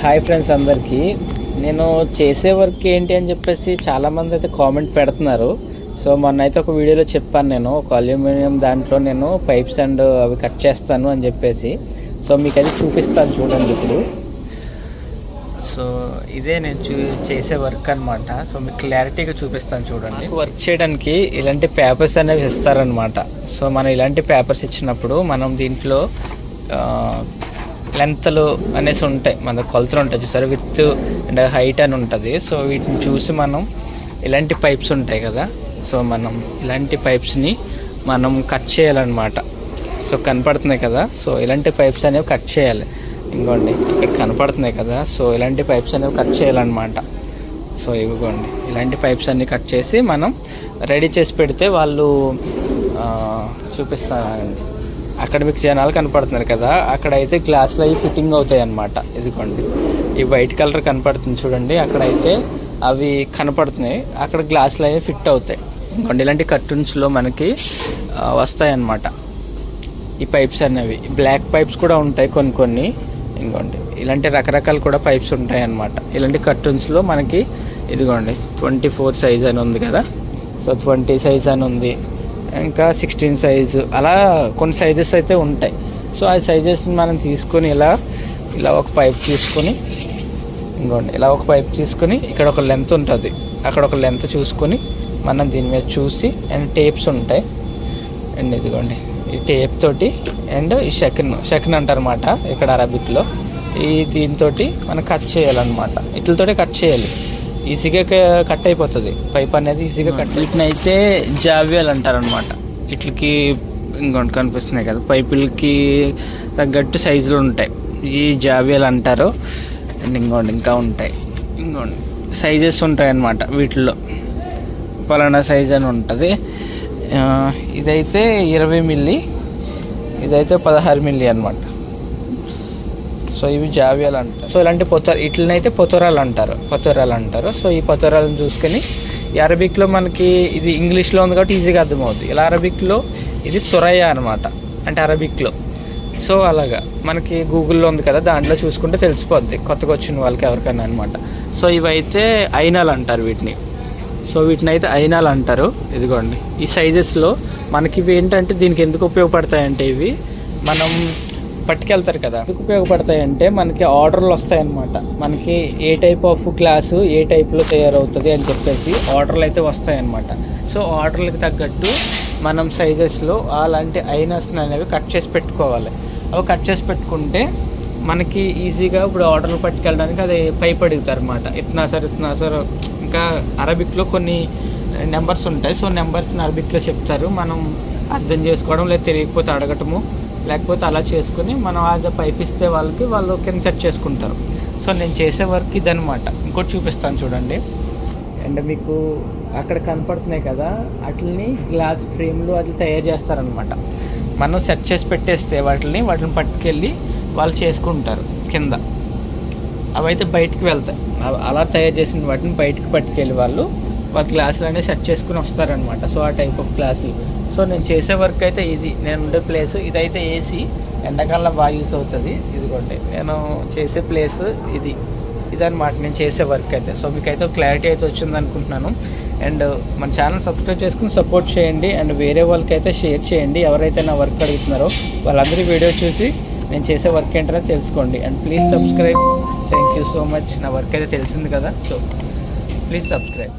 Hi friends అందరికీ. నేను చేసే వర్క్ ఏంటి అని చెప్పేసి చాలామంది అయితే కామెంట్ పెడుతున్నారు. సో మొన్న అయితే ఒక వీడియోలో చెప్పాను నేను. ఒక అల్యూమినియం దాంట్లో నేను పైప్స్ అండ్ అవి కట్ చేస్తాను అని చెప్పేసి. సో మీకు అది చూపిస్తాను చూడండి ఇప్పుడు. సో ఇదే నేను చూ చేసే వర్క్ అనమాట సో మీకు క్లారిటీగా చూపిస్తాను చూడండి. వర్క్ చేయడానికి ఇలాంటి పేపర్స్ అనేవి ఇస్తారనమాట సో మనం ఇలాంటి పేపర్స్ ఇచ్చినప్పుడు మనం దీంట్లో లెంత్లు అనేసి ఉంటాయి. మన కొలతలు ఉంటాయి చూసారు? విత్ అండ్ హైట్ అని ఉంటుంది. సో వీటిని చూసి మనం ఇలాంటి పైప్స్ ఉంటాయి కదా? సో మనం ఇలాంటి పైప్స్ని మనం కట్ చేయాలన్నమాట. సో కనపడుతున్నాయి కదా? సో ఇలాంటి పైప్స్ అనేవి కట్ చేయాలి. ఇంకోండి ఇక్కడ కనపడుతున్నాయి కదా? సో ఇలాంటి పైప్స్ అనేవి కట్ చేయాలన్నమాట. సో ఇవ్వండి ఇలాంటి పైప్స్ అన్ని కట్ చేసి మనం రెడీ చేసి పెడితే వాళ్ళు చూపిస్తారండి. అకాడమిక్ అక్కడ మీకు జనాలు కనపడుతున్నారు కదా అక్కడ అయితే గ్లాసులు అవి ఫిట్టింగ్ అవుతాయి అనమాట ఇదిగోండి. ఈ వైట్ కలర్ కనపడుతుంది చూడండి అక్కడ అయితే అవి కనపడుతున్నాయి. అక్కడ గ్లాసులు అవి ఫిట్ అవుతాయి. ఇంకోండి ఇలాంటి కర్టూన్స్లో మనకి వస్తాయి అన్నమాట ఈ పైప్స్ అనేవి బ్లాక్ పైప్స్ కూడా ఉంటాయి కొన్ని కొన్ని. ఇంకోండి ఇలాంటి రకరకాల కూడా పైప్స్ ఉంటాయి అన్నమాట ఇలాంటి కర్టూన్స్లో మనకి ఇదిగోండి ట్వంటీ ఫోర్ సైజ్ అని ఉంది కదా. సో ట్వంటీ సైజ్ అని ఉంది. ఇంకా సిక్స్టీన్ సైజు అలా కొన్ని సైజెస్ అయితే ఉంటాయి. సో ఆ సైజెస్ని మనం తీసుకొని ఇలా ఇలా ఒక పైప్ తీసుకొని ఇంకోండి ఇలా ఒక పైప్ తీసుకొని ఇక్కడ ఒక లెంత్ ఉంటుంది. అక్కడ ఒక లెంత్ చూసుకొని మనం దీని మీద చూసి అండ్ టేప్స్ ఉంటాయి. అండ్ ఇదిగోండి ఈ టేప్ తోటి అండ్ ఈ షకిన్ షకిన్ అంటారన్నమాట ఇక్కడ అరబిక్లో ఈ దీంతో మనం కట్ చేయాలన్నమాట. ఇట్లతోటి కట్ చేయాలి. ఈజీగా కట్ అయిపోతుంది. పైప్ అనేది ఈజీగా కట్ వీటిని అయితే జావ్యాలు అంటారనమాట ఇట్లకి ఇంకోటి కనిపిస్తున్నాయి కదా పైపులకి తగ్గట్టు సైజులు ఉంటాయి. ఈ జావ్యాలు అంటారు అండ్ ఇంకోండి ఇంకా ఉంటాయి. ఇంకోండి సైజెస్ ఉంటాయి అన్నమాట వీటిల్లో. పలానా సైజ్ అని ఉంటుంది. ఇదైతే ఇరవై మిల్లీ ఇదైతే పదహారు మిల్లీ అనమాట సో ఇవి జావ్యాలు అంటారు. సో ఇలాంటి పొత్తర ఇట్లనైతే పొతరాలు అంటారు పొతరాలు అంటారు సో ఈ పొతరాలను చూసుకొని ఈ అరబిక్లో మనకి ఇది ఇంగ్లీష్లో ఉంది కాబట్టి ఈజీగా అర్థమవుతుంది ఇలా అరబిక్లో ఇది తురయ్య అనమాట అంటే అరబిక్లో. సో అలాగా. మనకి గూగుల్లో ఉంది కదా దాంట్లో చూసుకుంటే తెలిసిపోద్ది. కొత్తగా వచ్చిన వాళ్ళకి ఎవరికైనా అనమాట సో ఇవైతే అయినాలు అంటారు వీటిని. సో వీటిని అయితే అయినాలు అంటారు. ఇదిగోండి. ఈ సైజెస్లో మనకి ఇవి ఏంటంటే దీనికి ఎందుకు ఉపయోగపడతాయంటే ఇవి మనం పట్టుకెళ్తారు కదా. ఎందుకు ఉపయోగపడతాయంటే మనకి ఆర్డర్లు వస్తాయన్నమాట. మనకి ఏ టైప్ ఆఫ్ గ్లాసు ఏ టైప్లో తయారవుతుంది అని చెప్పేసి ఆర్డర్లు అయితే వస్తాయన్నమాట. సో ఆర్డర్లకు తగ్గట్టు మనం సైజెస్లో అలాంటి ఐనర్స్ని అనేవి కట్ చేసి పెట్టుకోవాలి. అవి కట్ చేసి పెట్టుకుంటే మనకి ఈజీగా ఇప్పుడు ఆర్డర్లు పట్టుకెళ్ళడానికి అది పైప్ అడుగుతారు అనమాట ఇట్నా సార్ ఇట్నా సార్ ఇంకా అరబిక్లో కొన్ని నెంబర్స్ ఉంటాయి. సో నెంబర్స్ని అరబిక్లో చెప్తారు. మనం అర్థం చేసుకోవడం లేదా తెలియకపోతే అడగటము. లేకపోతే అలా చేసుకుని మనం అది పైప్ ఇస్తే వాళ్ళకి వాళ్ళు కింద సెట్ చేసుకుంటారు. సో నేను చేసే వర్క్ ఇదనమాట ఇంకోటి చూపిస్తాను చూడండి. అండ్ మీకు అక్కడ కనపడుతున్నాయి కదా వాటిని గ్లాస్ ఫ్రేమ్లు అది తయారు చేస్తారనమాట మనం సెట్ చేసి పెట్టేస్తే వాటిని వాటిని పట్టుకెళ్ళి వాళ్ళు చేసుకుంటారు కింద. అవైతే బయటికి వెళ్తాయి. అలా తయారు చేసిన వాటిని బయటికి పట్టుకెళ్ళి వాళ్ళు వాళ్ళ గ్లాసులు అనేవి సెట్ చేసుకుని వస్తారనమాట సో ఆ టైప్ ఆఫ్ గ్లాసులు. సో నేను చేసే వర్క్ అయితే ఇది. నేను ఉండే ప్లేస్ ఇదైతే ఏసీ ఎండాకాలం బాగా యూస్ అవుతుంది. ఇదిగోండి. నేను చేసే ప్లేస్ ఇది. ఇదన్నమాట. నేను చేసే వర్క్ అయితే. సో మీకైతే క్లారిటీ అయితే వచ్చింది అనుకుంటున్నాను అండ్ మన ఛానల్ సబ్స్క్రైబ్ చేసుకుని సపోర్ట్ చేయండి. అండ్ వేరే వాళ్ళకైతే షేర్ చేయండి. ఎవరైతే నా వర్క్ అడుగుతున్నారో వాళ్ళందరి వీడియో చూసి నేను చేసే వర్క్ ఏంటో తెలుసుకోండి. And please subscribe thank you so much నా వర్క్ అయితే తెలిసింది కదా. So please subscribe